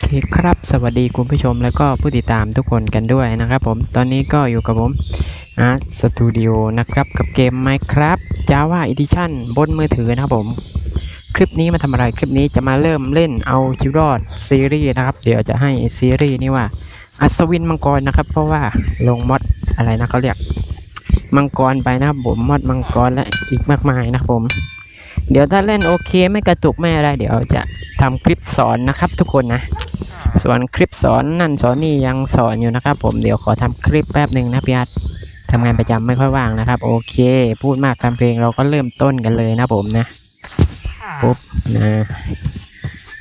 เคครับ สวัสดีคุณผู้ชมแล้วก็ผู้ติดตามทุกคนกันด้วยนะครับผม ตอนนี้ก็อยู่กับผมอาร์ตสตูดิโอนะครับกับเกม Minecraft Java Edition บนมือถือนะครับผม คลิปนี้มาทำอะไร คลิปนี้จะมาเริ่มเล่นเอาชีวิตรอดซีรีส์นะครับ เดี๋ยวจะให้ซีรีส์นี้ว่า อัศวินมังกรนะครับ เพราะว่าลงมอดอะไรนะเขาเรียกมังกรไปนะครับผมมอดมังกรและอีกมากมายนะครับผม เดี๋ยวถ้าเล่นโอเคไม่กระตุกไม่อะไร เดี๋ยวจะทำคลิปสอนนะครับ ทุกคนนะ ส่วนคลิปสอนนั่นสอนนี่ยังสอนอยู่นะครับ ผมเดี๋ยวขอทำคลิปแป๊บหนึ่งนะพี่อาร์ตทำงานประจำไม่ค่อยว่างนะครับ โอเค พูดมากทำเพลงเราก็เริ่มต้นกันเลยนะผมนะปุ๊บนะ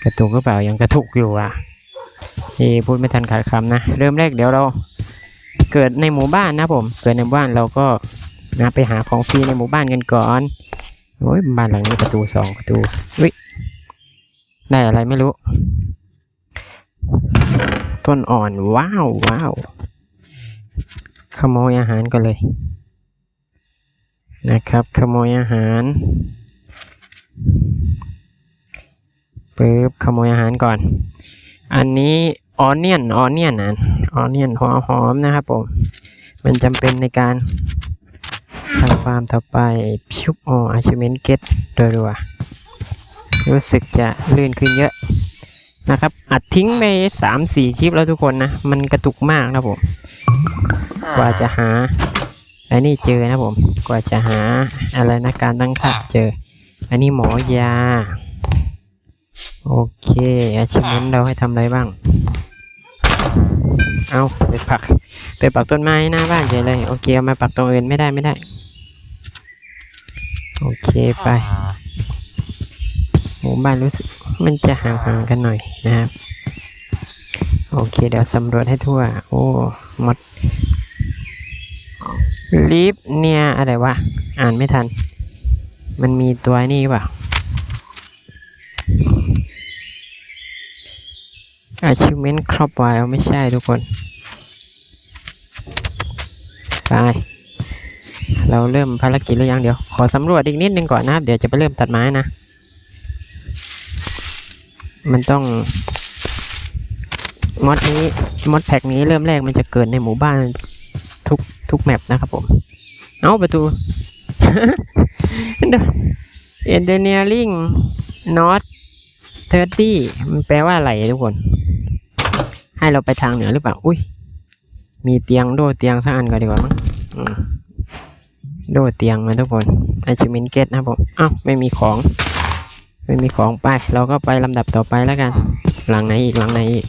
กระตุกหรือเปล่ายังกระตุกอยู่อะที่พูดไม่ทันขาดคำนะ เริ่มแรกเดี๋ยวเราเกิดในหมู่บ้านนะผม เกิดในหมู่บ้านเราก็นะไปหาของฟรีในหมู่บ้านกันก่อน โอ้ยบ้านหลังนี้ประตูสองประตูวิได้อะไรไม่รู้ ต้นอ่อนว้าวว้าวขโมยอาหารก็เลย นะครับ ขโมยอาหารปึ๊บขโมยอาหารก่อน อันนี้ออนเนียนออนเนียนนะออนเนียนหัวหอมนะครับผม มันจำเป็นในการ ทำฟาร์มต่อไปชุบโออาชิเมนเก็ตรัวๆรู้สึกจะลื่นขึ้นเยอะนะครับ อัดทิ้งไปสามสี่คลิปแล้วทุกคนนะ มันกระตุกมากนะผม กว่าจะหาไอ้นี่เจอนะผม กว่าจะหาอะไรนะการตั้งค่าเจอ อันนี้หมอยา โอเคอาชีพนั้นเราให้ทำอะไรบ้าง เอาไปปัก ไปปักต้นไม้หน้าบ้านเฉยเลย โอเค เอามาปักตรงอื่นไม่ได้ไม่ได้ โอเคไปหมู่บ้านรู้สึกมันจะห่างๆกันหน่อยนะครับ โอเค เดี๋ยวสำรวจให้ทั่ว โอ้มดลิฟเนี่ย อะไรวะ อ่านไม่ทัน มันมีตัวนี่เปล่า achievement crop wild ไม่ใช่ทุกคน ไป เราเริ่มภารกิจหรือยังเดี๋ยว ขอสำรวจอีกนิดนึงก่อนนะครับเดี๋ยวจะไปเริ่มตัดไม้นะ มันต้องมอดนี้มอดแพ็กนี้เริ่มแรกมันจะเกิดในหมู่บ้านทุกทุกแมปนะครับผม เอาประตู engineering not 30 มันแปลว่าอะไรทุกคน ให้เราไปทางเหนือหรือเปล่า อุ้ย มีเตียงโดเตียงสักอันก่อนดีกว่ามั้งอืม โดดเตียงมาทุกคน achievement get นะผมเอ้าไม่มีของ ไม่มีของไป เราก็ไปลำดับต่อไปแล้วกัน หลังไหนอีกหลังไหนอีก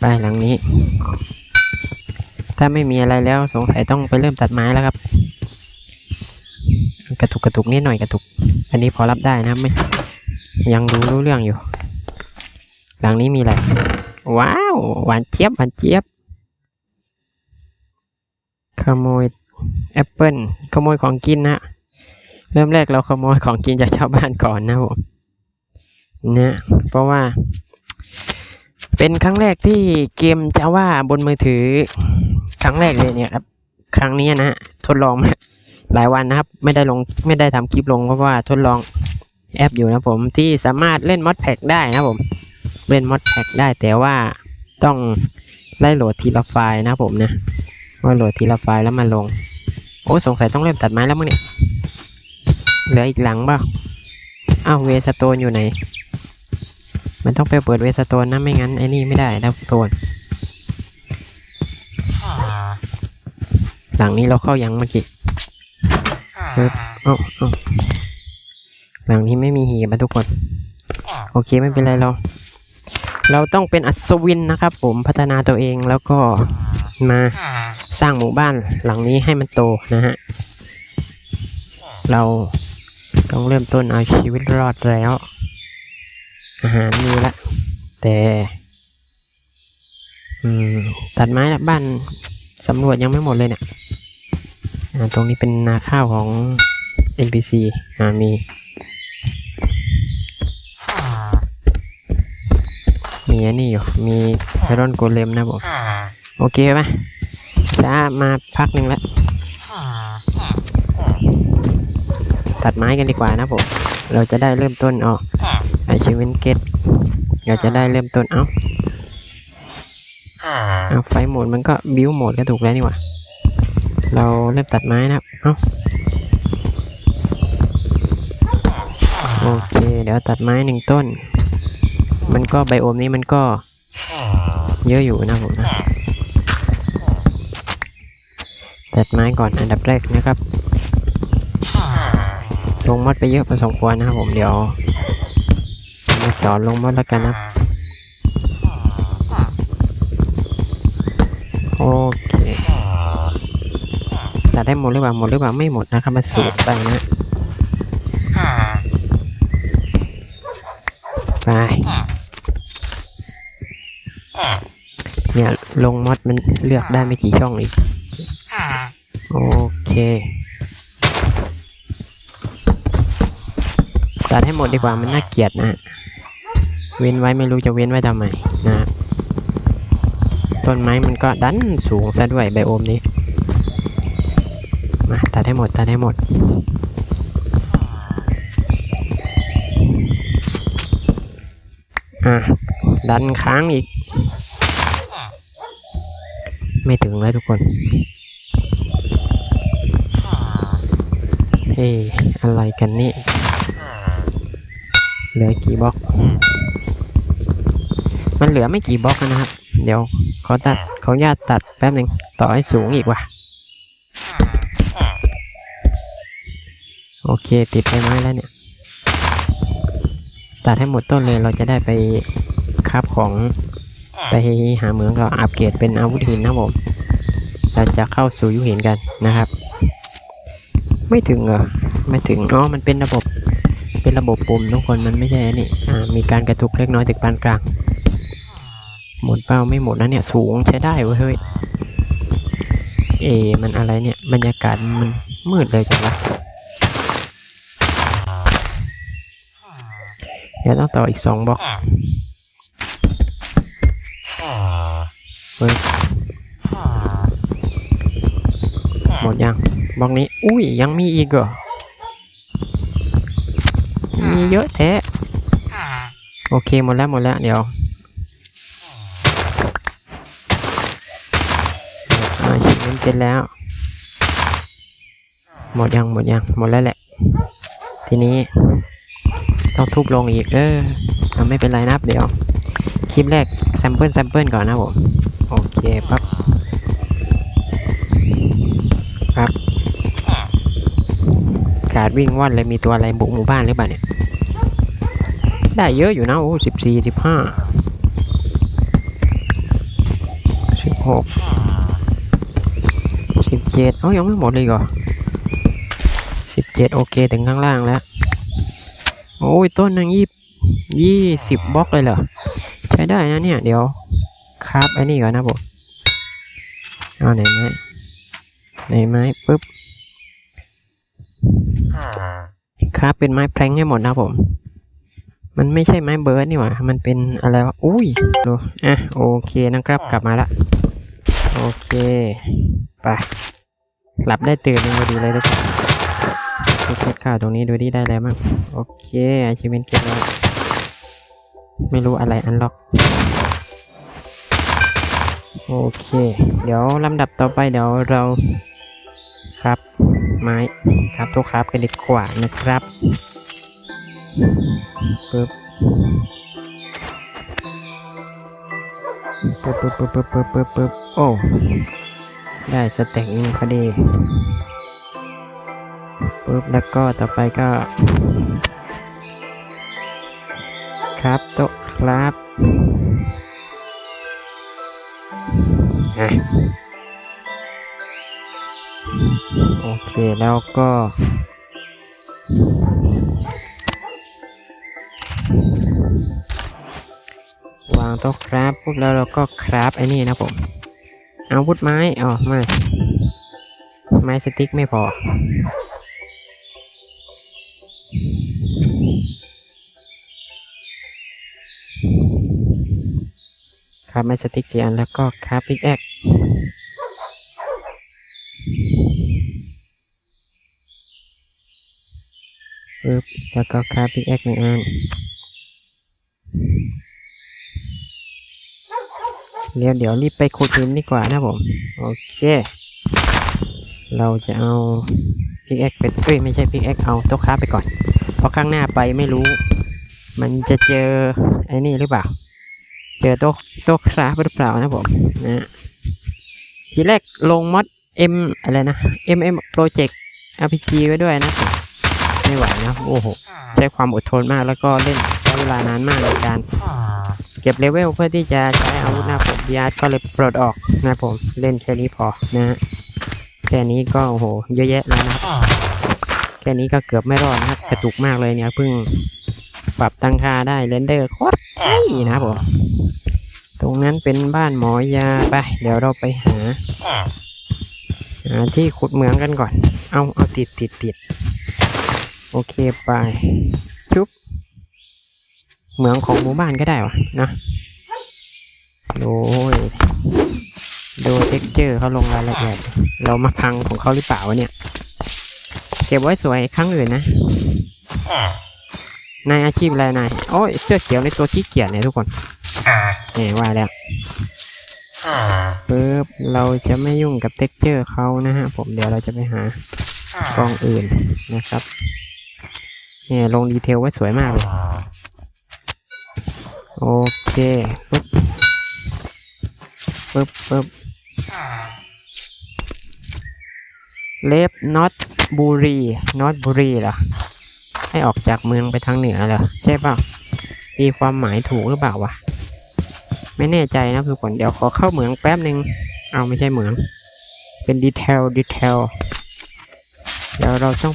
ไปหลังนี้ ถ้าไม่มีอะไรแล้วสงสัยต้องไปเริ่มตัดไม้แล้วครับ กระตุกกระตุกนิดหน่อยกระตุก อันนี้พอรับได้นะไม่ยังดูรู้เรื่องอยู่ หลังนี้มีอะไร ว้าว หวานเจี๊ยบหวานเจี๊ยบขโมย แอปเปิลขโมยของกินนะเริ่มแรกเราขโมยของกินจากชาวบ้านก่อนนะผมเนี่ยเพราะว่า เป็นครั้งแรกที่เกมจาว่าบนมือถือ ครั้งแรกเลยเนี่ยครับ ครั้งนี้นะฮะทดลองมาหลายวันนะครับ ไม่ได้ลงไม่ได้ทำคลิปลงเพราะว่าทดลองแอปอยู่นะผมที่สามารถเล่นมอดแพ็กได้นะผม เล่นมอดแพ็กได้แต่ว่าต้องไล่โหลดทีละไฟล์นะผมนะว่าโหลดทีละไฟล์แล้วมาลง โอ้สงสัยต้องเริ่มตัดไม้แล้วมั้งเนี่ย เหลืออีกหลังเปล่าอ้าวเวสโตนอยู่ไหน มันต้องไปเปิดเวสโตนนะไม่งั้นไอ้นี่ไม่ได้นะทุกคนหลังนี้เราเข้ายังเมื่อกี้ปึ๊บเอ้าเอาหลังนี้ไม่มีหีบนะทุกคน โอเคไม่เป็นไรเรา เราต้องเป็นอัศวินนะครับ ผมพัฒนาตัวเองแล้วก็มาสร้างหมู่บ้านหลังนี้ให้มันโตนะฮะ เราต้องเริ่มต้นเอาชีวิตรอดแล้ว อาหารมีละแต่ตัดไม้ละบ้านสำรวจยังไม่หมดเลยเนี่ยตรงนี้เป็นนาข้าวของ NPC อ่ามี อันนี้อยู่ มีไอรอนโกเลมนะผม โอเคไหมช้ามาพักหนึ่งแล้ว ตัดไม้กันดีกว่านะผม เราจะได้เริ่มต้นออก achievement get เราจะได้เริ่มต้น เอ้าเอาไฟโหมดมันก็บิวโหมดก็ถูกแล้วนี่หว่า เราเริ่มตัดไม้นะครับเอ้าโอเค เดี๋ยวตัดไม้หนึ่งต้น มันก็ไบโอมนี้มันก็ เยอะอยู่นะผมนะตัดไม้ก่อนอันดับแรกนะครับ ลงมอดไปเยอะพอสมควรนะครับผมเดี๋ยวมาสอนลงมอดแล้วกันนะโอเคตัดได้หมดหรือเปล่าหมดหรือเปล่าไม่หมดนะครับมาสูตรไปนะไป เนี่ยลงมอดมันเลือกได้ไม่กี่ช่องอีก โอเค ตัดให้หมดดีกว่ามันน่าเกลียดนะ เว้นไว้ไม่รู้จะเว้นไว้ทำไมนะต้นไม้มันก็ดันสูงซะด้วยไบโอมนี้ มาตัดให้หมดตัดให้หมดอะดันค้างอีก ไม่ถึงแล้วทุกคน เฮ้ยอะไรกันนี่ เหลือกี่บล็อก มันเหลือไม่กี่บล็อกนะครับ เดี๋ยวเขาตัดเขาญาตตัดแป๊บหนึ่งต่อให้สูงอีกว่ะ โอเค ติดไปไม้แล้วเนี่ย ตัดให้หมดต้นเลยเราจะได้ไปคาบของ ไปหาเหมืองเราอัปเกรดเป็นอาวุธหินนะผมเราจะเข้าสู่ยุคหินกันนะครับ ไม่ถึงเหรอไม่ถึงอ๋อมันเป็นระบบ เป็นระบบปุ่มทุกคนมันไม่ใช่นี่อ่ามีการกระตุกเล็กน้อยถึงปานกลางหมดเป้าไม่หมดนะเนี่ยสูงใช้ได้เว้ยเฮ้ยเอ มันอะไรเนี่ยบรรยากาศมันมืดเลยจังวะเดี๋ยวต้องต่ออีกสองบล็อก เฮ้ยหมดยังบล็อกนี้ อุ้ย ยังมีอีกเหรอ มีเยอะแท้โอเค หมดแล้ว หมดแล้ว เดี๋ยวอาชิ้นนี้เป็นแล้ว หมดยัง หมดยัง หมดแล้วแหละ ทีนี้ ต้องทุบลงอีก เออเอไม่เป็นไรนับเดี๋ยว คลิปแรกแซมเปิลแซมเปิลก่อนนะผม โอเคปั๊บครับการวิ่งว่อนเลยมีตัวอะไรบุกหมู่บ้านหรือเปล่าเนี่ย ได้เยอะอยู่นะ โอ้สิบสี่สิบห้าสิบหกสิบเจ็ดเอ้ายังไม่หมดเลยเหรอสิบเจ็ดโอเค ถึงข้างล่างแล้ว โอ้ย ต้นนึงยี่ยี่สิบบล็อกเลยเหรอ ใช้ได้นะเนี่ย เดี๋ยว คราฟไอ้นี่ก่อนนะผมเอาไหนไม้ไหนไม้ปุ๊บคราฟเป็นไม้แพลงให้หมดนะผม มันไม่ใช่ไม้เบิร์ดนี่หว่า มันเป็นอะไรวะ อุ้ยดูอะโอเคนะครับ กลับมาละ โอเค ไป หลับได้ตื่นยังพอดีเลยทุกคนดูเช็คข่าวตรงนี้ดูดิได้แล้วมั้งโอเคอาชีพเก็บแล้วไม่รู้อะไรอันล็อก โอเค เดี๋ยวลำดับต่อไปเดี๋ยวเราครับไม้ครับตัวครับกันดีกว่านะครับปึ๊บปึ๊บปึ๊บปึ๊บปึ๊บปึ๊บปึ๊บปึ๊บโอ้ ได้สเต็กนึงพอดีปึ๊บแล้วก็ต่อไปก็ ครับโต๊ะครับ อะโอเคแล้วก็วางโต๊ะครับปุ๊บแล้วเราก็ครับไอ้นี่นะผมอาวุธไม้อ๋อไม่ไม้สติ๊กไม่พอ ครับไม้สติ๊กสี่อันแล้วก็ครับพิกแอคปึ๊บแล้วก็ครับพิกแอคหนึ่งอันเดี๋ยวเดี๋ยวรีบไปขุดหินดีกว่านะผม โอเค เราจะเอาพิกแอคเป็นเอ้ยไม่ใช่พิกแอคเอาโต๊ะค้าไปก่อน เพราะข้างหน้าไปไม่รู้ มันจะเจอไอ้นี่หรือเปล่า เจอโต๊ะโต๊ะค้าหรือเปล่านะผมนะฮะทีแรกลงมอด M อะไรนะ MM Project RPG ไว้ด้วยนะ ไม่ไหวนะ โอ้โห ใช้ความอดทนมากแล้วก็เล่นใช้เวลานานมากในการ เก็บเลเวลเพื่อที่จะใช้อาวุธหน้าผมบีอาร์ก็เลยปลดออกนะผม เล่นแค่นี้พอนะฮะแค่นี้ก็โอ้โห เยอะแยะแล้วนะครับ แค่นี้ก็เกือบไม่รอดนะครับ กระตุกมากเลยเนี่ยเพิ่ง ปรับตั้งค่าได้เรนเดอร์โคตรไอ้นะครับผมตรงนั้นเป็นบ้านหมอยาไป เดี๋ยวเราไปหาหาที่ขุดเหมืองกันก่อน เอาเอาติดติดติดโอเคไปชุบเหมืองของหมู่บ้านก็ได้วะนะโอ้ยดูเท็กเจอร์เขาลงรายละเอียดเรามาพังของเขาหรือเปล่าวะเนี่ย เก็บไว้สวยครั้งอื่นนะ นายอาชีพอะไรนายโอ้ยเสื้อเขียวในตัวขี้เกียจเนี่ยทุกคนเนี่ยว่าแล้วปึ๊บเราจะไม่ยุ่งกับเท็กเจอร์เขานะฮะ ผมเดี๋ยวเราจะไปหากองอื่นนะครับเนี่ยลงดีเทลไว้สวยมากเลย โอเคปึ๊บปึ๊บปึ๊บเลฟน็อตบุรีน็อตบุรีเหรอ ให้ออกจากเมืองไปทางเหนือเหรอใช่ป่าตีความหมายถูกหรือเปล่าวะไม่แน่ใจนะทุกคนเดี๋ยวขอเข้าเหมืองแป๊บหนึ่งเอาไม่ใช่เหมือง เป็นดีเทลดีเทลเดี๋ยวเราต้อง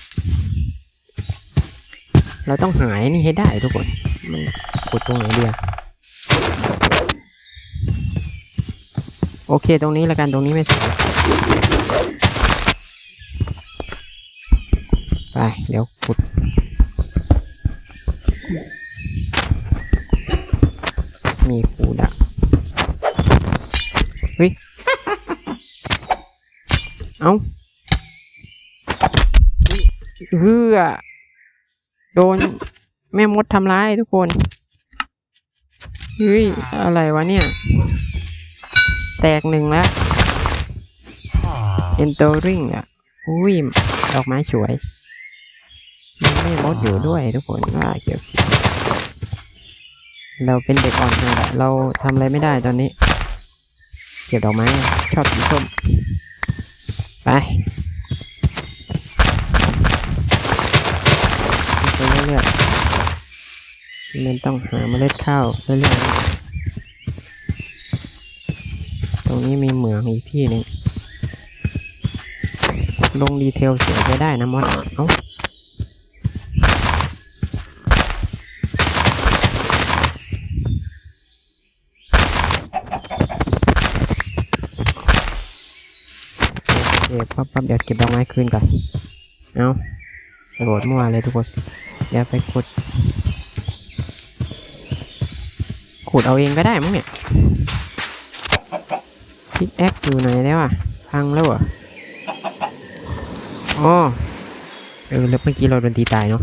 เราต้องหายนี่ให้ได้ทุกคนมันขุดตรงไหนเดียวโอเคตรงนี้ล้วกันตรงนี้ไม่สวยไป เดี๋ยวขุด มีฟูดักเฮ้ยเอาเฮือโดนแม่มดทำร้ายทุกคนเฮ้ยอะไรวะเนี่ย แตกหนึ่งแล้ว entering อะ อุ้ย ดอกไม้สวย มันไม่มดอยู่ด้วยทุกคนว่าเกี่ยวเราเป็นเด็กอ่อนหัดอะเราทำอะไรไม่ได้ตอนนี้ เก็บดอกไม้ชอบสีส้มไปไปเรื่อยๆมันต้องหาเมล็ดข้าวเรื่อยๆตรงนี้มีเหมืองอีกที่หนึ่งลงดีเทลเสวยจะได้นะมอสเอ้า ปั๊บปั๊บเดี๋ยวเก็บดอกไม้คืนก่อน เอากระโดดมั่วเลยทุกคน เดี๋ยวไปขุด ขุดเอาเองก็ได้มั้งเนี่ยพิกแอคอยู่ไหนแล้วอะ พังแล้วอะอ๋อเออแล้วเมื่อกี้เราโดนตีตายเนาะ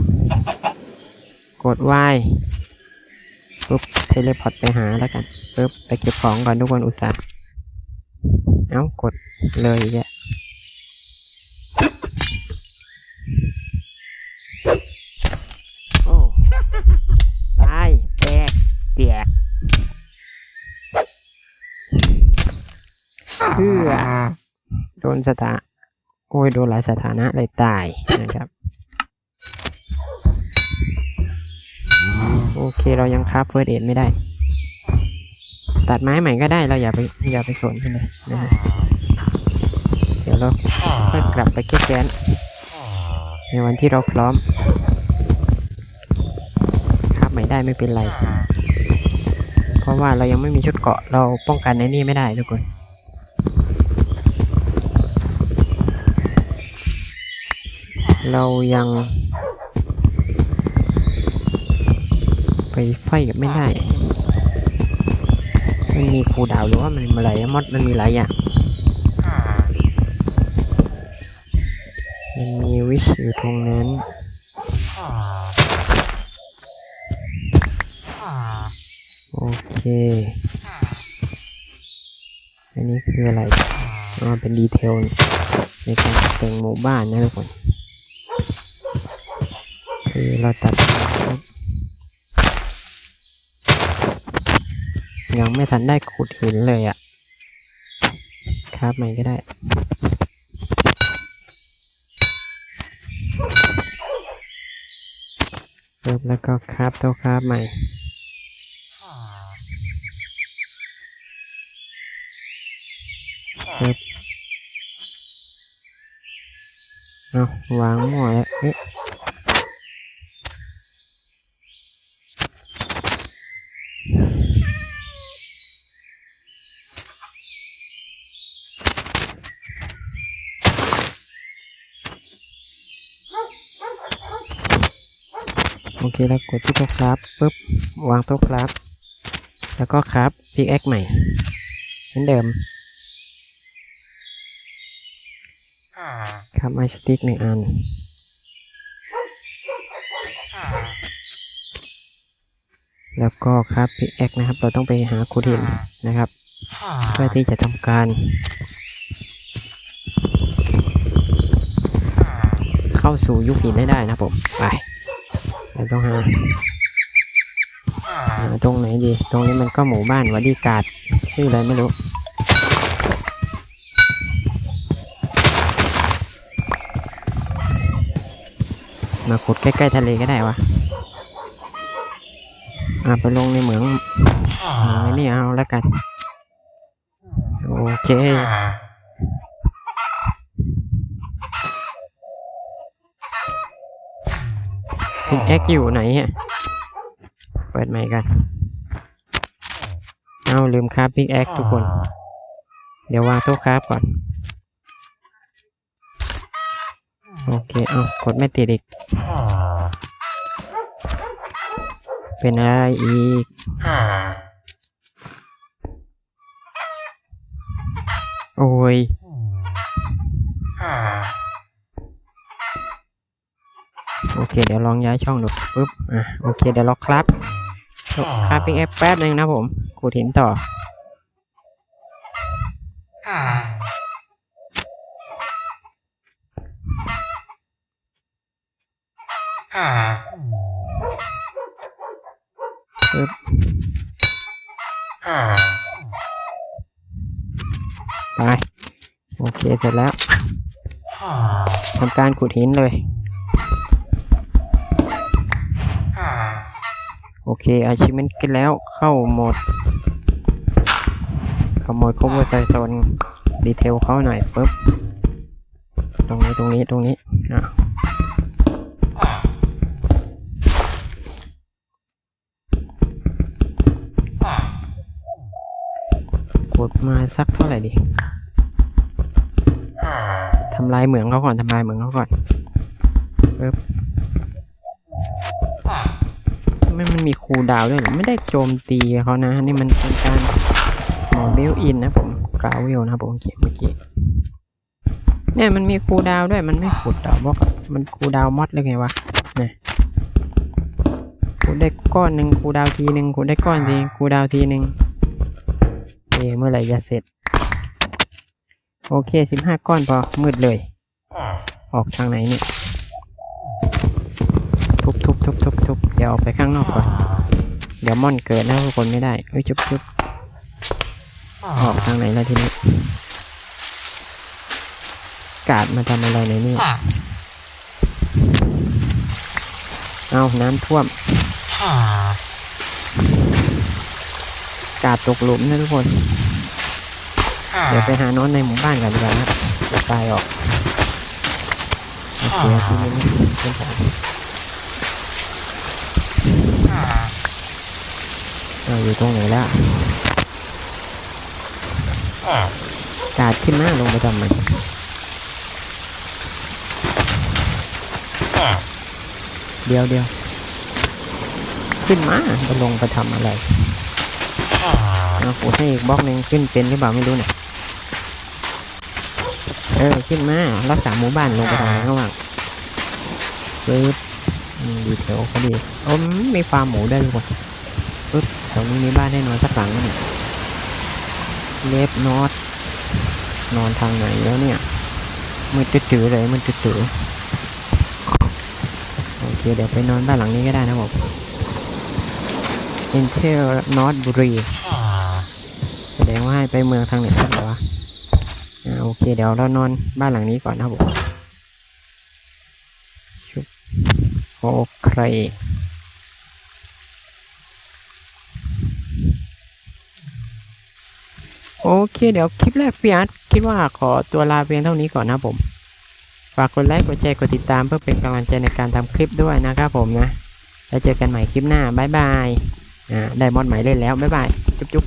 กด Y ปุ๊บเทเลพอร์ตไปหาแล้วกันปุ๊บไปเก็บของก่อนทุกคนอุตส่าห์ เอ้ากดเลยอีก พื่อโดนสถาโอ้ยโดนหลายสถานะเลยตายนะครับ โอเคเรายังคราฟเฟิร์สเอ็ดไม่ได้ ตัดไม้ใหม่ก็ได้เราอย่าไปอย่าไปสนเลยนะฮะเดี๋ยวเราค่อยกลับไปเก็บแกนในวันที่เราพร้อม คราฟใหม่ได้ไม่เป็นไร เพราะว่าเรายังไม่มีชุดเกาะเราป้องกันในนี่ไม่ได้ทุกคน เรายัง ไปไฟกับไม่ได้ มันมีครูดาวหรือว่ามันอะไรมอดมันมีหลายอย่างมันมีวิชอยู่ตรงนั้นโอเค อันนี้คืออะไรอ๋อเป็นดีเทลในการตกแต่งหมู่บ้านนะทุกคน คือเราตัด ยังไม่ทันได้ขุดหินเลยอะ่ะ ครับใหม่ก็ได้ปึ๊บแล้วก็คราบตัวคราบใหม่ปึ๊บเอาวางหม้อแล้วเอ๊ะ เคแล้วกดที่โต๊ะครับปึ๊บวางโต๊ะครับ แล้วก็ครับพิกแอคใหม่เหมือนเดิมครับไม้สติ๊กหนึ่งอันแล้วก็ครับพิกแอคนะครับ เราต้องไปหาขุดหินนะครับ เพื่อที่จะทำการเข้าสู่ยุคหินได้ได้นะครับผม ไป เราต้องหาหาตรงไหนดี ตรงนี้มันก็หมู่บ้านวัดดีกาดชื่ออะไรไม่รู้มาขุดใกล้ๆทะเลก็ได้วะอ่าไปลงในเหมืองอ่านี่เอาแล้วกัน โอเค พิกแอคอยู่ไหนอะเปิดใหม่กัน เอาลืมคราฟพิกแอคทุกคน เดี๋ยววางโต๊ะคราฟก่อน โอเค เอากดไม่ติดอีก เป็นอะไรอีกโอ้ย โอเค เดี๋ยวลองย้ายช่องดูปุ๊บอะโอเคเดี๋ยวล็อกครับครับพิกแอคแป๊บนึงนะผมกูถินต่อปึ๊บไป โอเค เสร็จแล้วทำการขุดหินเลย โอ เคอาชิเมนขึ้นแล้วเข้าโหมดขโมย cover ใส่โซนดีเทลเขาหน่อยปึ๊บ ตรงนี้ตรงนี้ตรงนี้อะกดมาสักเท่าไหร่ดีทำลายเหมืองเขาก่อนทำลายเหมืองเขาก่อนปึ๊บ ไม่มันมีคูดาวด้วยหรอไม่ได้โจมตีเขานะ นี่มันเป็นการหมอบิวอินนะผมกราววิลนะผมเขียนเมื่อกี้เนี่ยมันมีคูดาวด้วยมันไม่ขุดดอกบอกมันคูดาวมอดเลยไงวะเนี่ยคูได้ก้อนหนึ่งคูดาวทีหนึ่งคูได้ก้อนทีคูดาวทีหนึ่งเอเมื่อไหร่จะเสร็จ โอเคสิบห้าก้อนพอมืดเลย ออกทางไหนเนี่ย ทุบทุบทุบทุบทุบเดี๋ยวออกไปข้างนอกก่อน เดี๋ยวม่อนเกิดนะทุกคนไม่ได้เอ้ยจุบจุบออกทางไหนแล้วทีนี้ กาดมาทำอะไรในนี่เอาน้ำท่วม กาดตกหลุมนะทุกคน เดี๋ยวไปหานอนในหมู่บ้านกันดีกว่าครับจะตายออกโอเคทีนี้เป็นผม เราอยู่ตรงไหนแล้วกาดขึ้นมาลงไปทำไมเดียวเดียวขึ้นมาจะลงไปทำอะไรเอาผมให้อีกบล็อกหนึ่งขึ้นเป็นหรือเปล่าไม่รู้เนี่ยเออขึ้นมารักษาหมู่บ้านลงไปทางไหนระหว่างปึ๊บอืมดีเทลเขาดีโอ้มนมีฟาร์มหมูได้วยดีกว่าปึ๊บ แถวนี้มีบ้านให้นอนสักหลังเนี่ยเลฟนอตนอนทางไหนแล้วเนี่ยมืดจืดเลยมืดจืดโอเคเดี๋ยวไปนอนบ้านหลังนี้ก็ได้นะผม Intel นอตบุรีแสดงว่าให้ไปเมืองทางไหนกันเหรอวะโอเคเดี๋ยวเรานอนบ้านหลังนี้ก่อนนะครับผมโอเค โอเค เดี๋ยวคลิปแรกพี่อาร์ตคิดว่าขอตัวลาเพียงเท่านี้ก่อนนะผม ฝากกดไลค์กดแชร์กดติดตามเพื่อเป็นกำลังใจในการทำคลิปด้วยนะครับผมนะ แล้วเจอกันใหม่คลิปหน้า บ๊ายบาย อ่า ได้มอดใหม่เล่นแล้ว บ๊ายบาย จุ๊บจุ๊บ